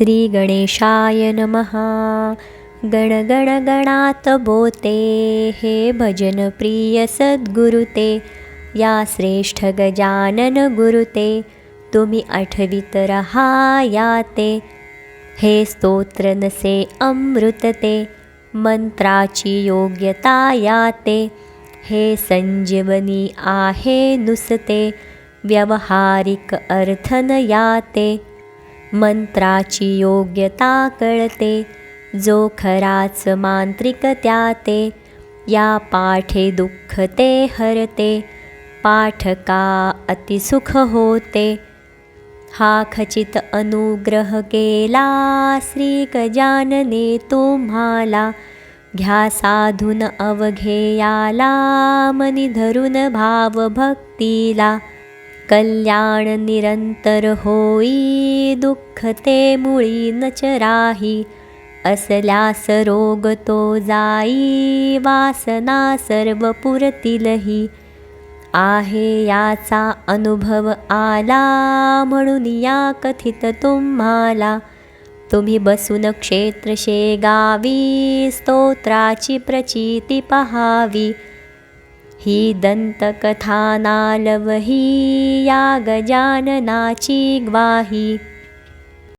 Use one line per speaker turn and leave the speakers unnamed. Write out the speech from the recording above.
श्री गणेशाय नमः. गण गण गणात बोते हे भजन प्रिय सद्गुरुते या श्रेष्ठ गजानन गुरुते तुम्ही आठवीत रहायाते हे स्तोत्र नसे अमृतते मंत्राची योग्यता याते हे संजीवनी आहे नुसते. व्यवहारिक अर्थन याते मंत्राची योग्यता कळते. जो खराच मांत्रिक त्या ते या पाठे दुःख ते हरते. पाठका अतिसुख होते? हा खचित अनुग्रह केला श्री गजानने तुम्हाला. घ्या साधून अवघेयाला मनी धरून भाव भक्तीला कल्याण निरंतर होई दुःख ते मुळी नचराही असल्यास रोग तो जाई वासना सर्व पुरतीलही आहे याचा अनुभव आला म्हणून या कथित तुम्हाला. तुम्ही बसून क्षेत्र शेगावी स्तोत्राची प्रचिती पहावी. ही दंतकथानालवही या गजाननाची ग्वाही.